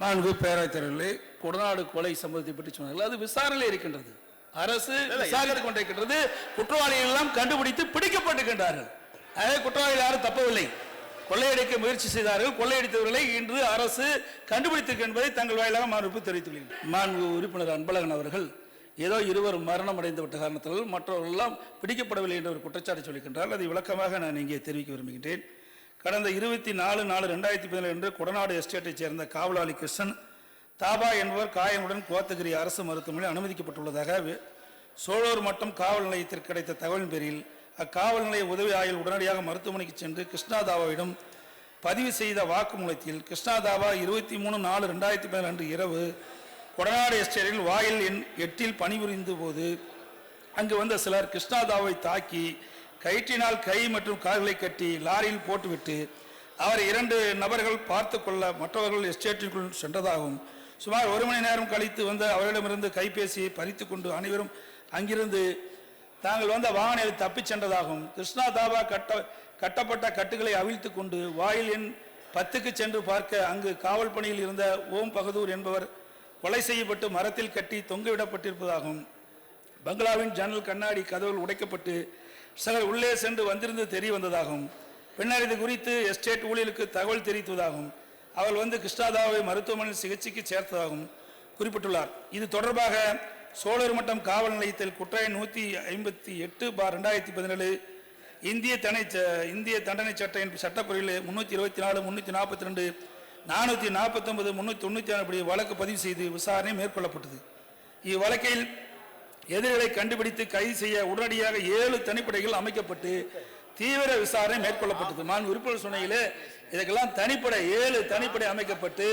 நான்கு பேராய்த்தவர்களே கொடநாடு கொலை சம்பவத்தை பற்றி சொன்னார்கள். அது விசாரணையில் இருக்கின்றது. அரசு விசாரித்துக் கொண்டிருக்கின்றது. குற்றவாளிகள் எல்லாம் கண்டுபிடித்து பிடிக்கப்பட்டிருக்கின்றார்கள். அதே குற்றவாளிகள் யாரும் தப்பவில்லை. கொள்ளையடிக்க முயற்சி செய்தார்கள். கொள்ளையடித்தவர்களை இன்று அரசு கண்டுபிடித்திருக்கு என்பதை தங்கள் வாயிலாக மறுப்பு தெரிவித்துள்ளேன். மாண்பு உறுப்பினர் அன்பழகன் அவர்கள் ஏதோ இருவர் மரணம் அடைந்து விட்ட காரணத்தால் மற்றவர்கள் எல்லாம் பிடிக்கப்படவில்லை என்ற ஒரு குற்றச்சாட்டு சொல்லிக்கின்றார். அதை விளக்கமாக நான் இங்கே தெரிவிக்க விரும்புகின்றேன். கடந்த இருபத்தி நாலு நாலு ரெண்டாயிரத்தி பதினேழு அன்று கொடநாடு எஸ்டேட்டைச் சேர்ந்த காவலாளி கிருஷ்ணன் தாபா என்பவர் காயமுடன் கோத்தகிரி அரசு மருத்துவமனையில் அனுமதிக்கப்பட்டுள்ளதாக சோழூர் மட்டம் காவல் நிலையத்திற்கு கிடைத்த தகவலின் பேரில் அக்காவல் நிலைய உதவி ஆய்வில் உடனடியாக மருத்துவமனைக்கு சென்று கிருஷ்ணாதாவாவிடம் பதிவு செய்த வாக்குமூலத்தில் கிருஷ்ணாதாவா இருபத்தி மூணு நாலு ரெண்டாயிரத்தி பதினேழு அன்று இரவு கொடநாடு எஸ்டேட்டில் வாயில் எண் எட்டில் பணிபுரிந்த போது அங்கு வந்த சிலர் கிருஷ்ணாதாவை தாக்கி கயிற்றினால் கை மற்றும் கால்களை கட்டி லாரியில் போட்டுவிட்டு அவர் இரண்டு நபர்கள் பார்த்து கொள்ள மற்றவர்கள் எஸ்டேட்டிற்குள் சென்றதாகவும் சுமார் ஒரு மணி நேரம் கழித்து வந்த அவரிடமிருந்து கைபேசியை பறித்து கொண்டு அனைவரும் அங்கிருந்து தாங்கள் வந்த வாகனில் தப்பிச் சென்றதாகவும் கிருஷ்ணா தாபா கட்ட கட்டப்பட்ட கட்டுகளை அவிழ்த்து கொண்டு வாயில் எண் பத்துக்கு சென்று பார்க்க அங்கு காவல் பணியில் இருந்த ஓம் பகதூர் என்பவர் கொலை செய்யப்பட்டு மரத்தில் கட்டி தொங்கவிடப்பட்டிருப்பதாகவும் பங்களாவின் ஜன்னல் கண்ணாடி கதவுகள் உடைக்கப்பட்டு சிலர் உள்ளே சென்று வந்திருந்து தெரிய வந்ததாகவும் பின்னர் இது குறித்து எஸ்டேட் ஊழியலுக்கு தகவல் தெரிவித்ததாகவும் அவர் வந்து கிருஷ்ணாதாவை மருத்துவமனையில் சிகிச்சைக்கு சேர்த்ததாகவும் குறிப்பிட்டுள்ளார். இது தொடர்பாக சோழர் மட்டம் காவல் நிலையத்தில் குற்றாய் நூற்றி ஐம்பத்தி எட்டு பார் ரெண்டாயிரத்தி பதினேழு இந்திய தண்டனை ச- இந்திய தண்டனை சட்டையின் சட்டப்பிரிவில் முன்னூற்றி இருபத்தி நாலு முந்நூற்றி நாற்பத்தி ரெண்டு நானூற்றி நாற்பத்தொன்பது முந்நூற்றி தொண்ணூற்றி ஆறு படி வழக்கு பதிவு செய்து விசாரணை மேற்கொள்ளப்பட்டது. இவ்வழக்கில் எதிரிகளை கண்டுபிடித்து கைது செய்ய உடனடியாக ஏழு தனிப்படைகள் அமைக்கப்பட்டு தீவிர விசாரணை மேற்கொள்ளப்பட்டது. நான் உறுப்பினர் சொன்னையிலே இதற்கெல்லாம் தனிப்படை ஏழு தனிப்படை அமைக்கப்பட்டு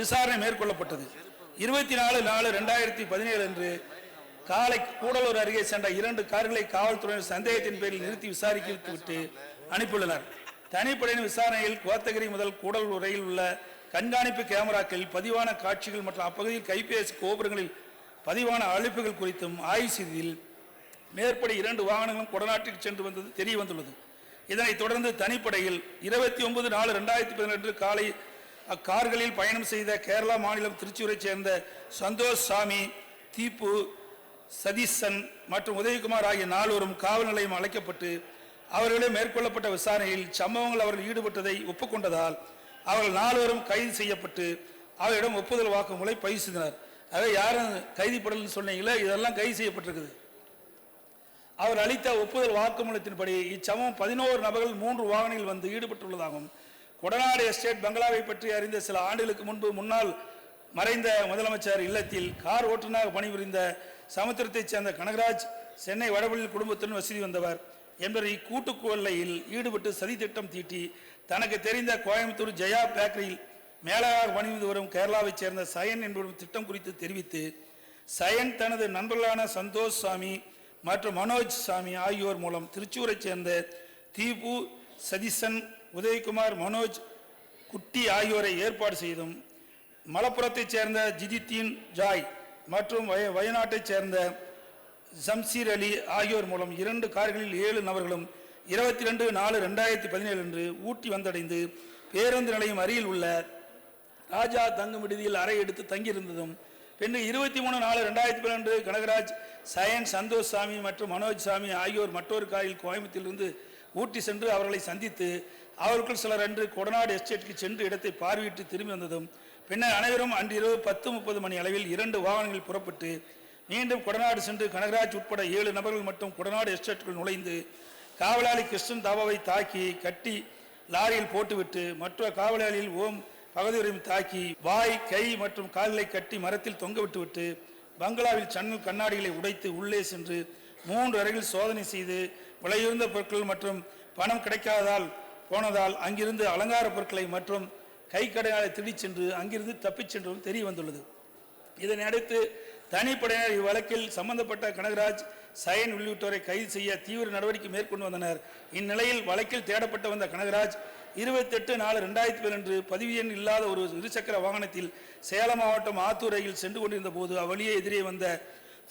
விசாரணை மேற்கொள்ளப்பட்டது. இருபத்தி நாலு நாலு ரெண்டாயிரத்தி பதினேழு அன்று காலை கூடலூர் அருகே சென்ற இரண்டு கார்களை காவல்துறையினர் சந்தேகத்தின் பேரில் நிறுத்தி விசாரித்து விட்டு அனுப்பியுள்ளனர். தனிப்படையின் விசாரணையில் கோத்தகிரி முதல் கூடலூர் உரையில் உள்ள கண்காணிப்பு கேமராக்களில் பதிவான காட்சிகள் மற்றும் அப்பகுதியில் கைபேசி கோபுரங்களில் பதிவான அழைப்புகள் குறித்தும் ஆய்வு செய்ததில் மேற்படி இரண்டு வாகனங்களும் கொடநாட்டிற்கு சென்று வந்தது தெரிய வந்துள்ளது. இதனைத் தொடர்ந்து தனிப்படையில் இருபத்தி ஒன்பது நாலு ரெண்டாயிரத்தி பதினெட்டு காலை அக்கார்களில் பயணம் செய்த கேரளா மாநிலம் திருச்சூரைச் சேர்ந்த சந்தோஷ் சாமி தீப்பு சதீசன் மற்றும் உதயகுமார் ஆகிய நால்வரும் காவல் நிலையம் அழைக்கப்பட்டு அவர்களிடம் மேற்கொள்ளப்பட்ட விசாரணையில் சம்பவங்கள் அவர்கள் ஈடுபட்டதை ஒப்புக்கொண்டதால் அவர்கள் நால்வரும் கைது செய்யப்பட்டு அவரிடம் ஒப்புதல் வாக்குமூலை பதிவு செய்தனர். அதை யாரும் கைதிப்படலன்னு சொன்னீங்களே இதெல்லாம் கைது செய்யப்பட்டிருக்குது. அவர் அளித்த ஒப்புதல் வாக்குமூலத்தின்படி இச்சமம் பதினோரு நபர்கள் மூன்று வாகனங்களில் வந்து ஈடுபட்டுள்ளதாகவும் கொடநாடு எஸ்டேட் பங்களாவை பற்றி அறிந்த சில ஆண்டுகளுக்கு முன்பு முன்னாள் மறைந்த முதலமைச்சர் இல்லத்தில் கார் ஓட்டுநராக பணிபுரிந்த சமுத்திரத்தைச் சேர்ந்த கனகராஜ் சென்னை வடபள்ளியில் குடும்பத்துடன் வசதி வந்தவர் என்பவர் இக்கூட்டு கொள்ளையில் ஈடுபட்டு சதித்திட்டம் தீட்டி தனக்கு தெரிந்த கோயம்புத்தூர் ஜெயா பேக்கரியில் மேலாளர் பணிந்து வரும் கேரளாவைச் சேர்ந்த சயன் என்பவரும் திட்டம் குறித்து தெரிவித்து சயன் தனது நண்பர்களான சந்தோஷ் சாமி மற்றும் மனோஜ் சாமி ஆகியோர் மூலம் திருச்சூரைச் சேர்ந்த தீபு சதீசன் உதயகுமார் மனோஜ் குட்டி ஆகியோரை ஏற்பாடு செய்தும் மலப்புரத்தைச் சேர்ந்த ஜிதித்தீன் ஜாய் மற்றும் வய வயநாட்டைச் சேர்ந்த ஜம்சீர் அலி ஆகியோர் மூலம் இரண்டு கார்களில் ஏழு நபர்களும் இருபத்தி ரெண்டு நாலு ரெண்டாயிரத்தி பதினேழு அன்று ஊட்டி வந்தடைந்து பேருந்து நிலையம் அருகில் உள்ள ராஜா தங்கும் விடுதியில் அறை எடுத்து தங்கியிருந்ததும் பின்னர் இருபத்தி மூணு நாலு ரெண்டாயிரத்தி பன்னெண்டு கனகராஜ் சயன் சந்தோஷ் சாமி மற்றும் மனோஜ் சாமி ஆகியோர் மற்றொரு காரில் கோயம்புத்திலிருந்து ஊட்டி சென்று அவர்களை சந்தித்து அவருக்குள் சிலர் அன்று கொடநாடு எஸ்டேட்டுக்கு சென்று இடத்தை பார்வையிட்டு திரும்பி வந்ததும் பின்னர் அனைவரும் அன்றிரவு பத்து முப்பது மணி அளவில் இரண்டு வாகனங்கள் புறப்பட்டு மீண்டும் கொடநாடு சென்று கனகராஜ் உட்பட ஏழு நபர்கள் மட்டும் கொடநாடு எஸ்டேட்டுக்குள் நுழைந்து காவலாளி கிருஷ்ணன் தாபாவை தாக்கி கட்டி லாரியில் போட்டுவிட்டு மற்ற காவலாளியில் ஓம் பகதூரையும் தாக்கி வாய் கை மற்றும் கால்களை கட்டி மரத்தில் தொங்க விட்டுவிட்டு பங்களாவில் சன்னல் கண்ணாடிகளை உடைத்து உள்ளே சென்று மூன்று அறைகள் சோதனை செய்து விலையுயர்ந்த பொருட்கள் மற்றும் பணம் கிடைக்காததால் போனதால் அங்கிருந்து அலங்கார பொருட்களை மற்றும் கை கடையாளை திருடிச் சென்று அங்கிருந்து தப்பிச் சென்றதும் தெரிய வந்துள்ளது. இதனை அடுத்து தனிப்படையினர் இவ்வழக்கில் சம்பந்தப்பட்ட கனகராஜ் சயன் உள்ளிட்டோரை கைது செய்ய தீவிர நடவடிக்கை மேற்கொண்டு வந்தனர். இந்நிலையில் வழக்கில் தேடப்பட்டு வந்த கனகராஜ் இருபத்தெட்டு நாலு ரெண்டாயிரத்தி பதினொன்று பதிவு எண் இல்லாத ஒரு இருசக்கர வாகனத்தில் சேலம் மாவட்டம் ஆத்தூர் ரயில் சென்று கொண்டிருந்த போது அவ்வழியே எதிரே வந்த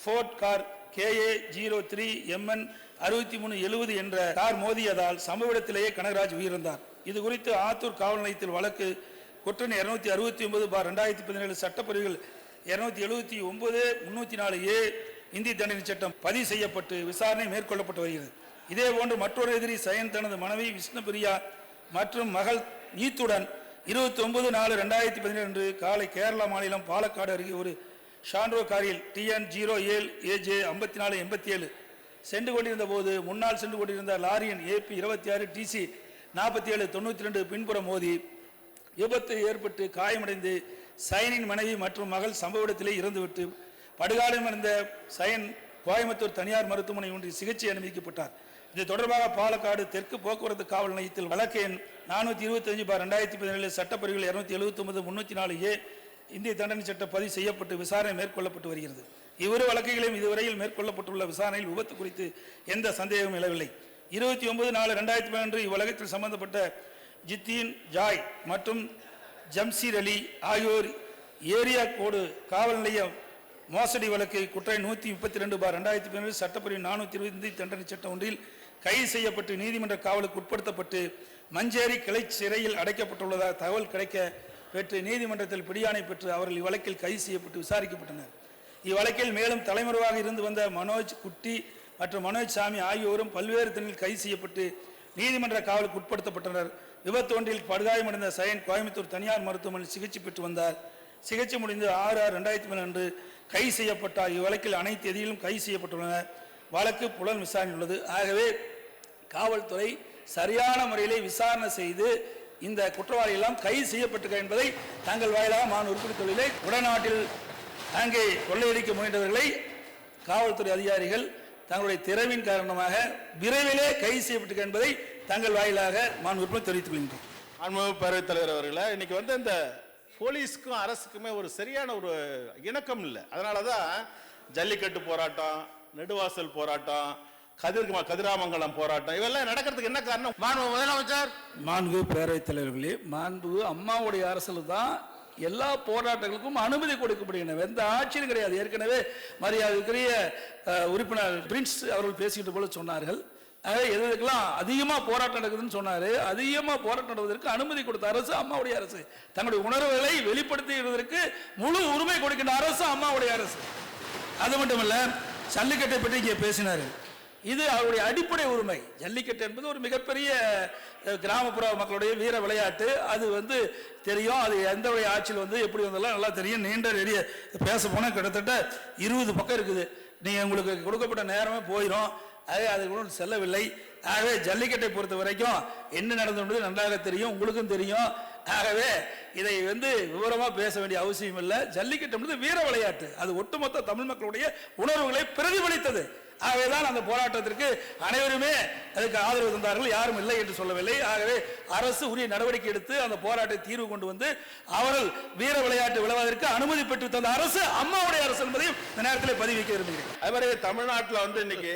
Ford car K A zero three M N அறுபத்தி மூணு எழுபது என்ற கார் மோதியதால் சம்பவ இடத்திலேயே கனகராஜ் உயிரிழந்தார். இது குறித்து ஆத்தூர் காவல் நிலையத்தில் வழக்கு குற்றன் இருநூத்தி அறுபத்தி ஒன்பது பார் ரெண்டாயிரத்தி பதினேழு சட்டப்பிரிவுகள் இருநூத்தி எழுபத்தி ஒன்பது முன்னூத்தி நாலு ஏ இந்திய தண்டனை சட்டம் பதிவு செய்யப்பட்டு விசாரணை மேற்கொள்ளப்பட்டு வருகிறது. இதேபோன்று மற்றொரு எதிரி சயன் தனது மனைவி விஷ்ணுபிரியா மற்றும் மகள் நீத்துடன் இருபத்தி ஒன்பது நாலு ரெண்டாயிரத்தி பதினேழு அன்று காலை கேரளா மாநிலம் பாலக்காடு அருகே ஒரு ஷான்ரோ காரில் டிஎன் ஜீரோ ஏழு ஏஜே ஐம்பத்தி நாலு எண்பத்தி ஏழு. சென்று கொண்டிருந்த போது முன்னால் சென்று கொண்டிருந்த லாரியின் ஏபி இருபத்தி ஆறு டிசி நாற்பத்தி ஏழு தொண்ணூற்றி ரெண்டு பின்புறம் மோதி விபத்து ஏற்பட்டு காயமடைந்து சயனின் மனைவி மற்றும் மகள் சம்பவ இடத்திலே இறந்துவிட்டு படுகாலமிருந்த சயன் கோயம்புத்தூர் தனியார் மருத்துவமனை ஒன்றில் சிகிச்சை அனுமதிக்கப்பட்டார். இது தொடர்பாக பாலக்காடு தெற்கு போக்குவரத்து காவல் நிலையத்தில் வழக்கு எண் நானூற்றி இருபத்தஞ்சு பார் ரெண்டாயிரத்தி பதினேழு சட்டப்பிரிவுகள் இரநூத்தி எழுபத்தி ஒன்பது முன்னூற்றி நாலு ஏ இந்திய தண்டனை சட்டம் பதிவு செய்யப்பட்டு விசாரணை மேற்கொள்ளப்பட்டு வருகிறது. இவ்விரு வழக்குகளையும் இதுவரையில் மேற்கொள்ளப்பட்டுள்ள விசாரணையில் விபத்து குறித்து எந்த சந்தேகமும் எழவில்லை. இருபத்தி ஒன்பது நாலு ரெண்டாயிரத்தி பதினொன்று இவ்வழக்கத்தில் சம்பந்தப்பட்ட ஜித்தீன் ஜாய் மற்றும் ஜம்சீர் அலி ஆகியோர் ஏரியா கோடு காவல் நிலையம் மோசடி வழக்கு குற்றம் நூற்றி முப்பத்தி ரெண்டு பார் ரெண்டாயிரத்தி பதினேழு சட்டப்பிரிவு நானூற்றி இருபத்தி இந்திய தண்டனை சட்டம் ஒன்றில் கைது செய்யப்பட்டு நீதிமன்ற காவலுக்கு உட்படுத்தப்பட்டு மஞ்சேரி கிளை சிறையில் அடைக்கப்பட்டுள்ளதாக தகவல் கிடைக்க பெற்று நீதிமன்றத்தில் பிடியாணை பெற்று அவர்கள் இவ்வழக்கில் கைது செய்யப்பட்டு விசாரிக்கப்பட்டனர். இவ்வழக்கில் மேலும் தலைமறைவாக இருந்து வந்த மனோஜ் குட்டி மற்றும் மனோஜ் சாமி ஆகியோரும் பல்வேறு தினில் கைது செய்யப்பட்டு நீதிமன்ற காவலுக்கு உட்படுத்தப்பட்டனர். விபத்து ஒன்றில் படுகாயமடைந்த சயன் கோயம்புத்தூர் தனியார் மருத்துவமனையில் சிகிச்சை பெற்று வந்தார். சிகிச்சை முடிந்து ஆறு ஆறு ரெண்டாயிரத்தி மூணு அன்று கைது செய்யப்பட்டார். இவ்வழக்கில் அனைத்து எதிரிலும் கைது செய்யப்பட்டுள்ளனர். வழக்கு புலன் விசாரணை உள்ளது. ஆகவே காவல்துறை சரியான முறையிலே விசாரணை செய்து இந்த குற்றவாளிகள் கைது செய்யப்பட்டிருக்க என்பதை தங்கள் வாயிலாக மாநில உற்பத்தி தொழிலை உடநாட்டில் அங்கே கொள்ளையடிக்க முயன்றவர்களை காவல்துறை அதிகாரிகள் தங்களுடைய திறவின் காரணமாக விரைவிலே கைது செய்யப்பட்டிருக்க என்பதை தங்கள் வாயிலாக மாநில உறுப்பினர் தெரிவித்துக் கொள்கின்றோம் அன்பு பேரவைத் தலைவர் அவர்களே இன்னைக்கு வந்து இந்த போலீஸ்க்கும் அரசுக்குமே ஒரு சரியான ஒரு இணக்கம் இல்லை. அதனால தான் ஜல்லிக்கட்டு போராட்டம் நெடுவாசல் போராட்டம் கதிர் கதிராமங்கலம் போராட்டம். இவெல்லாம் நடக்கிறதுக்கு என்ன காரணம்? மாண்பு முதலமைச்சர். மாண்பு பேரவைத் தலைவர்களே மாண்பு அம்மாவுடைய அரசில் தான் எல்லா போராட்டங்களுக்கும் அனுமதி கொடுக்கப்படுகின்றன. எந்த ஆட்சியும் கிடையாது. ஏற்கனவே மரியாதைக்குரிய உறுப்பினர் பிரின்ஸ் அவர்கள் பேசிக்கிட்டு போல சொன்னார்கள். எதுக்கெல்லாம் அதிகமாக போராட்டம் நடக்குதுன்னு சொன்னாரு. அதிகமாக போராட்டம் நடவதற்கு அனுமதி கொடுத்த அரசு அம்மாவுடைய அரசு. தங்களுடைய உணர்வுகளை வெளிப்படுத்துவதற்கு முழு உரிமை கொடுக்கின்ற அரசு அம்மாவுடைய அரசு. அது மட்டுமல்ல ஜல்லிக்கட்டை பற்றி இங்கே பேசினார். இது அவருடைய அடிப்படை உரிமை. ஜல்லிக்கட்டு என்பது ஒரு மிகப்பெரிய கிராமப்புற மக்களுடைய வீர விளையாட்டு. அது வந்து தெரியும். அது எந்த வழி ஆட்சியில் வந்து எப்படி வந்தாலும் நல்லா தெரியும். நீண்ட நெறிய பேச போனால் கிட்டத்தட்ட இருபது பக்கம் இருக்குது. நீங்கள் உங்களுக்கு கொடுக்கப்பட்ட நேரமே போயிடும் ஆகவே அது ஒன்றும் செல்லவில்லை. ஆகவே ஜல்லிக்கட்டை பொறுத்த வரைக்கும் என்ன நடந்தது நன்றாக தெரியும். உங்களுக்கும் தெரியும். ஆகவே இதை வந்து விவரமாக பேச வேண்டிய அவசியம் இல்லை ஜல்லிக்கட்டு என்பது வீர விளையாட்டு. அது ஒட்டுமொத்த தமிழ் மக்களுடைய உணர்வுகளை பிரதிபலித்தது. ஆகவேதான் அந்த போராட்டத்திற்கு அனைவருமே அதுக்கு ஆதரவு தந்தார்கள். யாரும் இல்லை என்று சொல்லவில்லை. ஆகவே அரசு உரிய நடவடிக்கை எடுத்து அந்த போராட்டத்தை தீர்வு கொண்டு வந்து அவர்கள் வீர விளையாட்டு விளைவதற்கு அனுமதி பெற்று தந்த அரசு அம்மாவுடைய அரசு என்பதையும் இந்த நேரத்தில் பதிவிக்க விரும்புகிறேன். அது மாதிரி தமிழ்நாட்டில் வந்து இன்னைக்கு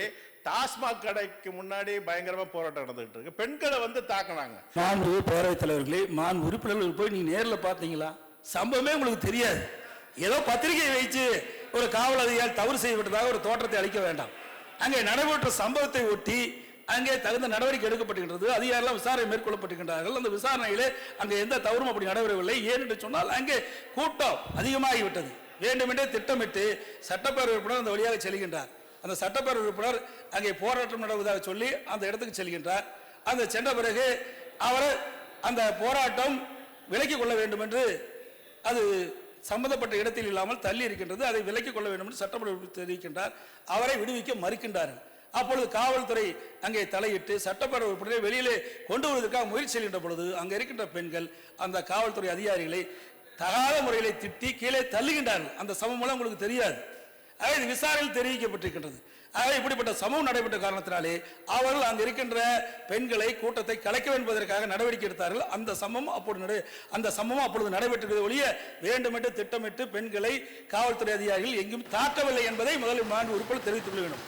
டாஸ்மாக் கடைக்கு முன்னாடி பயங்கரமா போராட்டம் நடந்துகிட்டு இருக்கு. பெண்களை வந்து தாக்குனாங்க. மாண்பு பேரவைத் தலைவர்களே மாண்பு உறுப்பினர்கள் போய் நீங்க நேரில் பார்த்தீங்களா? சம்பவமே உங்களுக்கு தெரியாது. ஏதோ பத்திரிகை வைத்து ஒரு காவல் அதிகாரி தவறு செய்யப்பட்டதாக ஒரு தோற்றத்தை அளிக்க வேண்டாம். அங்கே நடைபெற்ற சம்பவத்தை ஒட்டி அங்கே தகுந்த நடவடிக்கை எடுக்கப்பட்டுகின்றது அதிகாரிகள் விசாரணை மேற்கொள்ளப்பட்டுகின்றார்கள் அந்த விசாரணையிலே அங்கே எந்த தவறும் அப்படி நடைபெறவில்லை. ஏன் என்று சொன்னால் அங்கே கூட்டம் அதிகமாகிவிட்டது. வேண்டுமென்றே திட்டமிட்டு சட்டப்பேரவை உறுப்பினர் அந்த வழியாக செல்கின்றார். அந்த சட்டப்பேரவை உறுப்பினர் அங்கே போராட்டம் நடவதாக சொல்லி அந்த இடத்துக்கு செல்கின்றார். அந்த சென்ற பிறகு அவர் அந்த போராட்டம் விலக்கிக் கொள்ள வேண்டும் என்று அது சம்பந்தப்பட்ட இடத்தில் இல்லாமல் தள்ளி இருக்கின்றது அதை விலக்கிக் கொள்ள வேண்டும் என்று சட்டப்பேரவை தெரிவிக்கின்றார். அவரை விடுவிக்க மறுக்கின்றார்கள். அப்பொழுது காவல்துறை அங்கே தலையிட்டு சட்டப்பேரவை உறுப்பினரை வெளியிலே கொண்டு வருவதற்காக முயற்சி செய்கின்ற பொழுது அங்கே இருக்கின்ற பெண்கள் அந்த காவல்துறை அதிகாரிகளை தகாத முறையிலே திட்டி கீழே தள்ளுகின்றார்கள். அந்த சமமெல்லாம் உங்களுக்கு தெரியாது. இது விசாரணையில் தெரிவிக்கப்பட்டிருக்கின்றது. ஆக இப்படிப்பட்ட சமூகம் நடைபெற்ற காரணத்தினாலே அவர்கள் அங்கு இருக்கின்ற பெண்களை கூட்டத்தை கலைக்க என்பதற்காக நடவடிக்கை எடுத்தார்கள். அந்த சம்பவம் அப்பொழுது நடை அந்த சம்பவம் அப்பொழுது நடைபெற்றது ஒழிய வேண்டுமென்று திட்டமிட்டு பெண்களை காவல்துறை அதிகாரிகள் எங்கும் தாக்கவில்லை என்பதை முதலில் மாண்பு உறுப்பினர் தெரிவித்துக் கொள்ள வேண்டும்.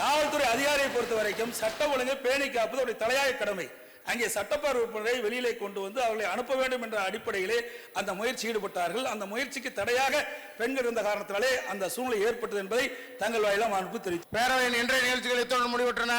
காவல்துறை அதிகாரியை பொறுத்த வரைக்கும் சட்ட ஒழுங்கை பேணி காப்பது அவருடைய தலையாய கடமை. அங்கே சட்டப்பேரவை வெளியிலே கொண்டு வந்து அவர்களை அனுப்ப வேண்டும் என்ற அடிப்படையிலே அந்த முயற்சி ஈடுபட்டார்கள். அந்த முயற்சிக்கு தடையாக பெண்கள் இருந்த காரணத்தினாலே அந்த சூழ்நிலை ஏற்பட்டது என்பதை தங்கள் வாயிலாம் அனுப்பு தெரிவித்து பேரவையின் இன்றைய நிகழ்ச்சிகள் இத்துடன் முடிவுற்றன?